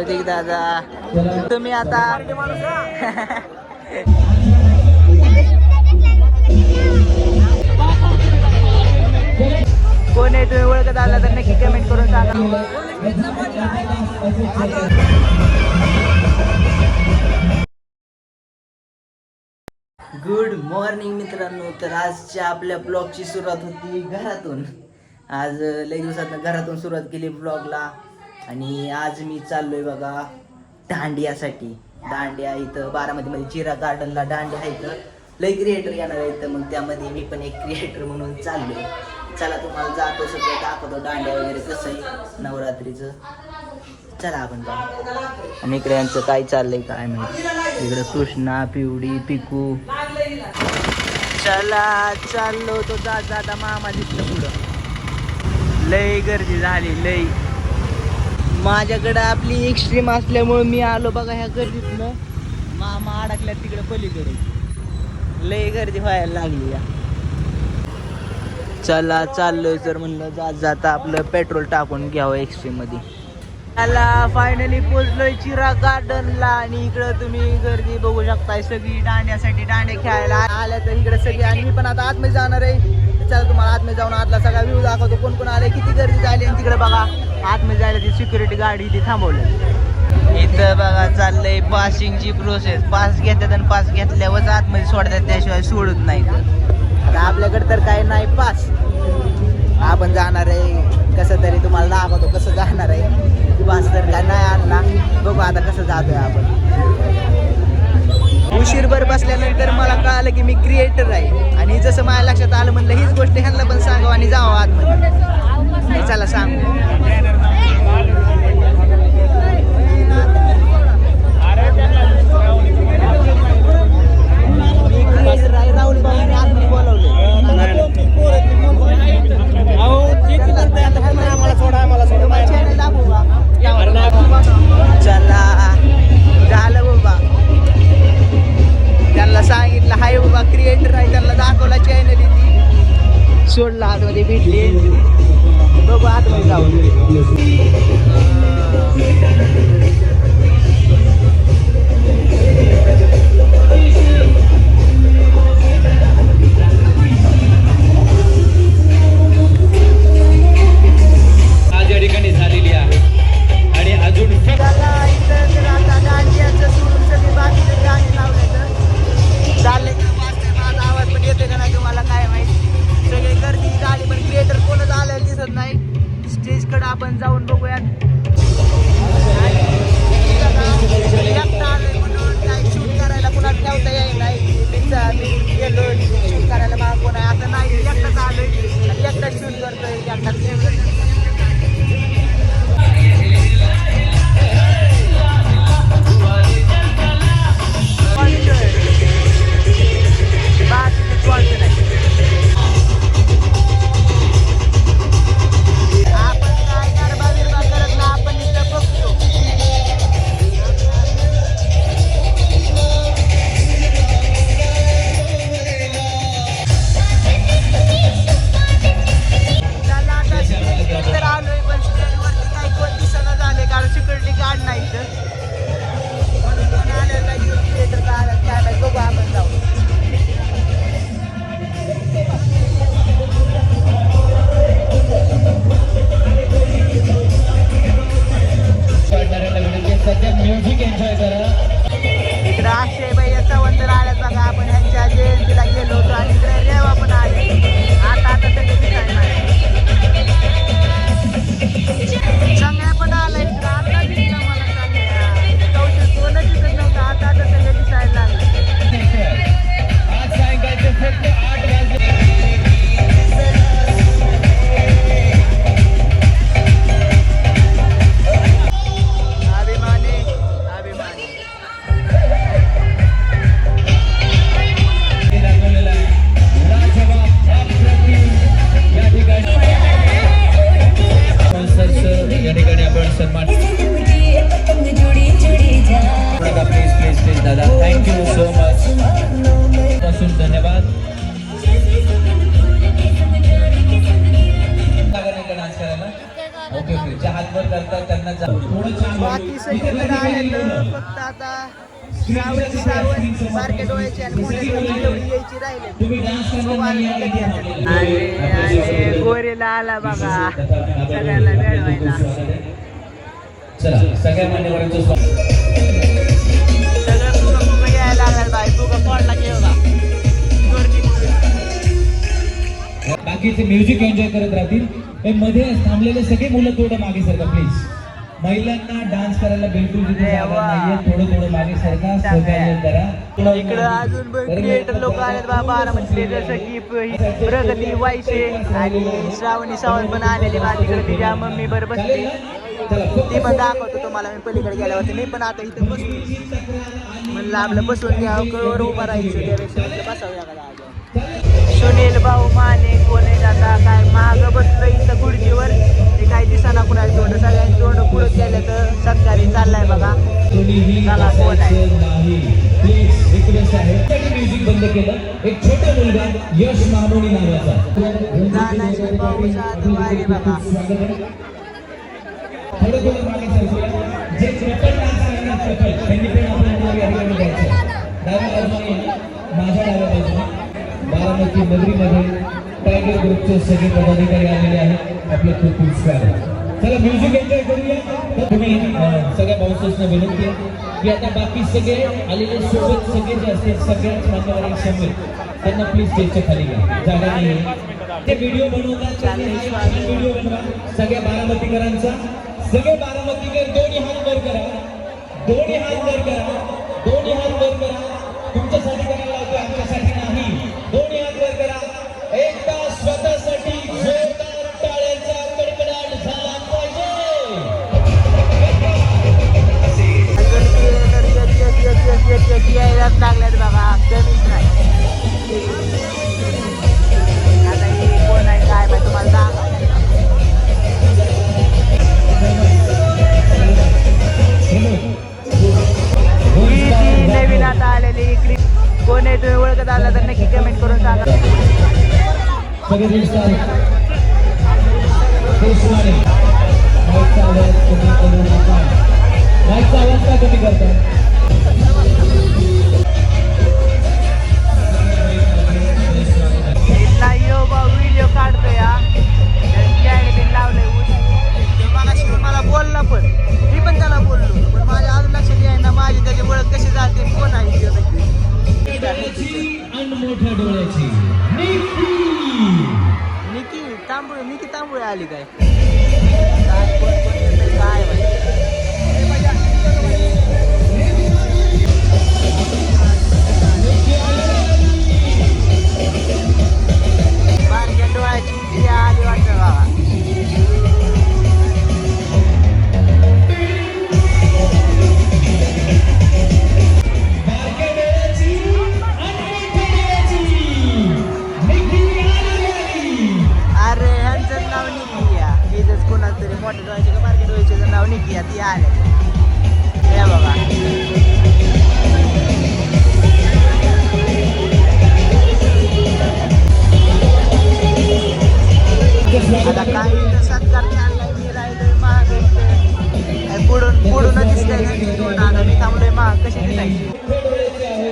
प्रतीक दादा. तुम्ही आता कोण आहे तुम्ही? ओळखत आला तर नक्की कमेंट करून सांगा. गुड मॉर्निंग मित्रांनो. तर आजच्या आपल्या ब्लॉगची सुरुवात होती घरातून. आज लई दिवसात घरातून सुरुवात केली ब्लॉगला आणि आज मी चाललोय बघा दांडियासाठी. दांडिया इथं बारामतीमध्ये चिरा गार्डनला दांडिया इथं. लई क्रिएटर येणार आहे इथं मग त्यामध्ये मी पण एक क्रिएटर म्हणून चाललोय. चला तुम्हाला जातो सगळं दाखवतो दांडिया वगैरे कसं आहे नवरात्रीचं. चला आपण आणि इकडे यांचं काय चाललंय काय माहिती. इकडे कृष्णा पिवडी पिकू. चला चाललो तो जात जाता मामा दिसलं पुढं. लय गर्दी झाली लय. माझ्याकडे आपली एक्स्ट्रीम असल्यामुळे मी आलो बघा ह्या गर्दीतनं मामा अडकल्या तिकडे पलीकडे. लय गर्दी व्हायला लागली या. चला चाललोय जर म्हणलं जात जाता आपलं पेट्रोल टाकून घ्यावं एक्स्ट्रीममध्ये. त्याला फायनली पोचलोय चिरा गार्डनला आणि इकडं तुम्ही गर्दी बघू शकताय सगळी डाण्यासाठी दांडे खेळायला. आल्या तर इकडे सगळी आणि मी पण आता आतमध्ये जाणार आहे. चला तुम्हाला आतमध्ये जाऊन आतला सगळा व्ह्यू दाखवतो. कोण कोण आले किती गर्दी झाली आणि तिकडे बघा. आतमध्ये जायला ती सिक्युरिटी गाडी इथे थांबवली. इथं बघा चाललंय पासिंगची प्रोसेस पास घेतात आणि पास घेतल्यावरच आतमध्ये सोडतात त्याशिवाय सोडत नाही आता आपल्याकडे तर काही नाही पास आपण जाणार आहे. कसं तरी तुम्हाला दाखवतो कसं जाणार आहे. पास तर काय नाही आणला बघू आता कसं जातोय आपण. उशीरभर बसल्यानंतर मला कळालं की मी क्रिएटर आहे. आणि जसं माझ्या लक्षात आलं म्हणलं हीच गोष्ट ह्यांना पण सांगावं आणि जावं आतमध्ये. चला सांगू. आहे, राहुल भाऊंनी आज बोलवले चला. फक्त आता श्रावण श्रावण आणि एवढी यायची राहिले. गोरेला आला बघा. सगळ्यांना मिळवायला चला सगळ्या मान्यवरांचं स्वागत. सगळं फुगा फुगा यायला लागला बाई. फुगा पडला की बघा गर्दी बाकीचे म्युझिक एन्जॉय करत राहतील मध्ये थांबलेले सगळे मुलं थोडं मागे सरका प्लीज महिलांना डान्स करायला बिलकुल तिथे जागा देवा. नाहीये. थोडं थोडं मागे सरका सहकार्य करा इकडं अजून क्रिएटर लोक आलेत बा बारामतीतले जसं की प्रगती वायसे आणि श्रावणी सावंत पण आलेली तिकडे तिच्या मम्मी बर बसली ती पण दाखवतो तुम्हाला मी पलीकडे गेल्यावरती. मी पण आता इथं बसलो म्हणलं आपलं बसून कळवर उभं राहायचं त्यापेक्षा बसावं का सुनील भाऊ माने. कोणीही. बसायचं नाही प्लीज रिक्वेस्ट आहे म्युझिक बंद केलं एक छोटा मुलगा यश मामोणी नावाचा. थोडं थोडं मागे. जे ट्रिपल डान्स आहे ना ट्रिपल त्यांनी पण आपल्याला या ठिकाणी द्यायचं डाव्या बाजूने. माझ्या डाव्या बाजूने बारामती नगरीमध्ये टायगर ग्रुपचे सगळे पदाधिकारी आलेले आहेत आपलं खूप खूप स्वागत चला म्युझिक एन्जॉय करूया. तर तुम्ही सगळ्या बाउन्सर्सना विनंती आहे की आता बाकी सगळे आलेले सोबत सगळे जे असतील सगळ्याच मान्यवर समोर त्यांना प्लीज स्टेजच्या खाली घ्या. जागा नाही ते व्हिडिओ बनवतात व्हिडिओ बनवा. सगळ्या बारामतीकरांचा. सगळे बारामतीकर दोन्ही हात वर करा. दोन्ही हात वर करा. सगळे माईकचा आवाज कमी करू नका माईकचा आवाज का कमी करता यो बा व्हिडिओ काढतो या लावले बाबा आता काही इथं सत्कार चाललाय मी राहिलोय महाग. काय पुढून पुढून दिसतंय ना मी थांबलोय महाग कशी दिसायची? मोठ्या डोळ्याचे आहे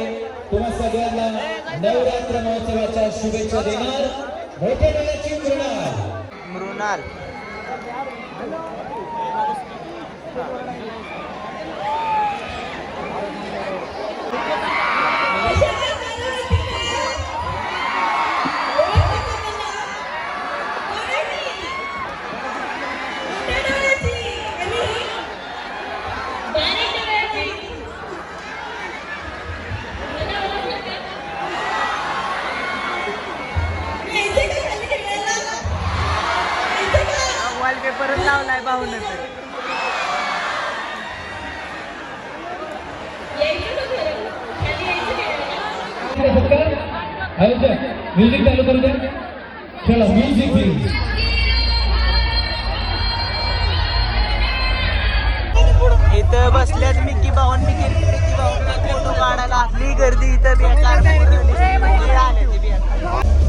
म्युझिक चालू करू द्या चला म्युझिक प्लीज इथं बसल्यात मिकी भाऊन मिकी मिकी भाऊन फोटो काढायला. असली गर्दी इथं बेकार. पोरं आले ते बेकार.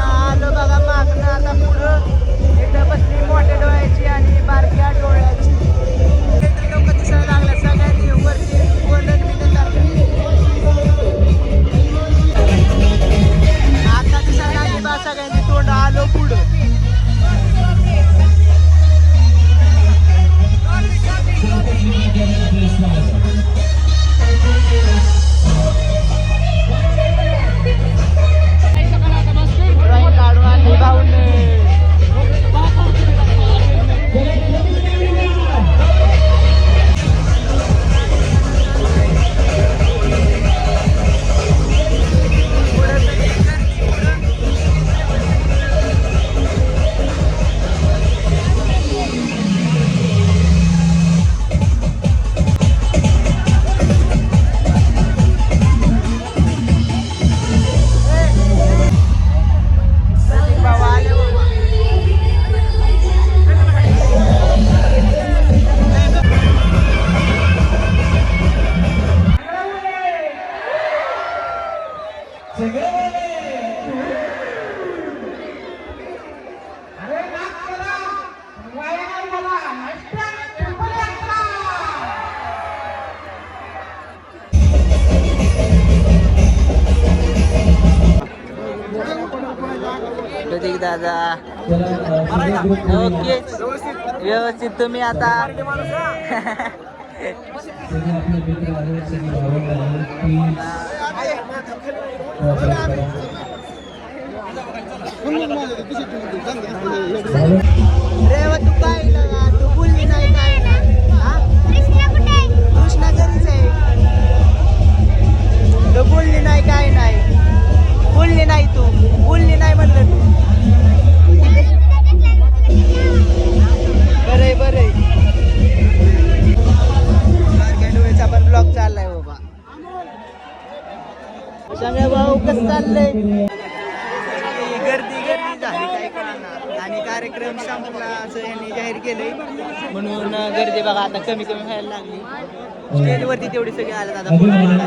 आलो बघा मागणं. आता पुढं इथं बसली मोठ्या डोळ्याची आणि बारक्या डोळ्या दादा. ओके. व्यवस्थित. तुम्ही आता? आहेत ती ना तू बोलली नाही काय? कमी कमी व्हायला लागली. स्टेजवरती तेवढी सगळी आले अभिमान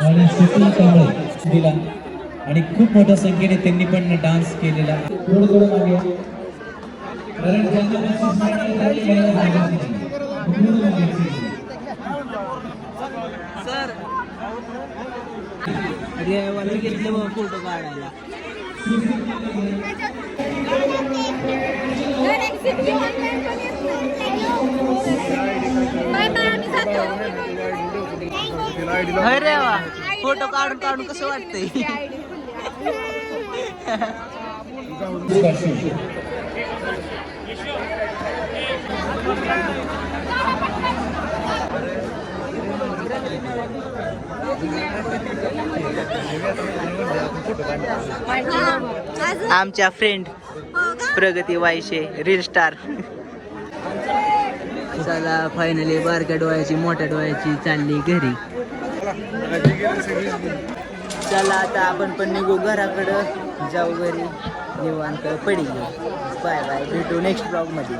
आणि दिला. खूप मोठ्या संख्येने त्यांनी पण डान्स केलेला. थोडं थोडं मागे या. कारण ज्यांना बक्षीस मिळणार आहे त्यांनी यायला जागा नाही. थोडं मागे या. सर रेवाला घेतलं बघ फोटो काढायला होय रेवा फोटो काढून काढून कसं वाटतंय. आमच्या फ्रेंड प्रगती वायशे रील स्टार चला फायनली बारक्या डोळ्याची मोठ्या डोळ्याची चालली घरी. चला आता आपण पण निघू घराकडं. जाऊ घरी. निवांत पडी बाय बाय. भेटू नेक्स्ट ब्लॉगमध्ये.